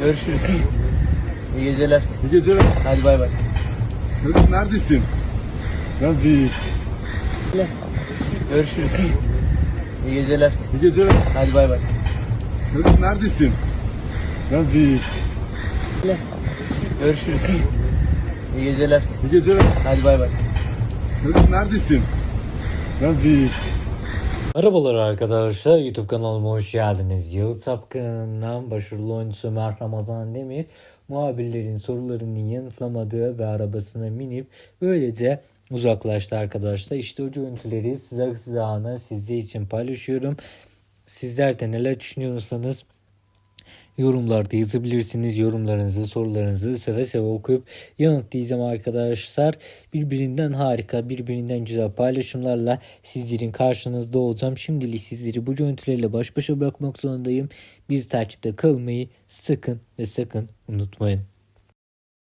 Görüşürüz. İyi geceler. İyi geceler. Hadi bay bay. Nasıl, neredesin? Nazik. Görüşürüz. İyi geceler. İyi geceler. Hadi bay bay. Nasıl, neredesin? Nazik. Görüşürüz. İyi geceler. İyi geceler. Hadi bay bay. Nasıl, neredesin? Nazik. Merhabalar arkadaşlar YouTube kanalıma hoş geldiniz. Yalı Tapkanı'ndan başarılı oyuncusu Ömer Ramazan Demir muhabirlerin sorularını yanıtlamadığı ve arabasına binip böylece uzaklaştı arkadaşlar. İşte o görüntüleri sıcak sıcağına sizler için paylaşıyorum. Sizler de neler düşünüyorsanız yorumlarda yazabilirsiniz. Yorumlarınızı, sorularınızı seve seve okuyup yanıtlayacağım arkadaşlar. Birbirinden harika, birbirinden güzel paylaşımlarla sizlerin karşınızda olacağım. Şimdilik sizleri bu görüntülerle baş başa bırakmak zorundayım. Bizi takipte kalmayı sakın ve sakın unutmayın.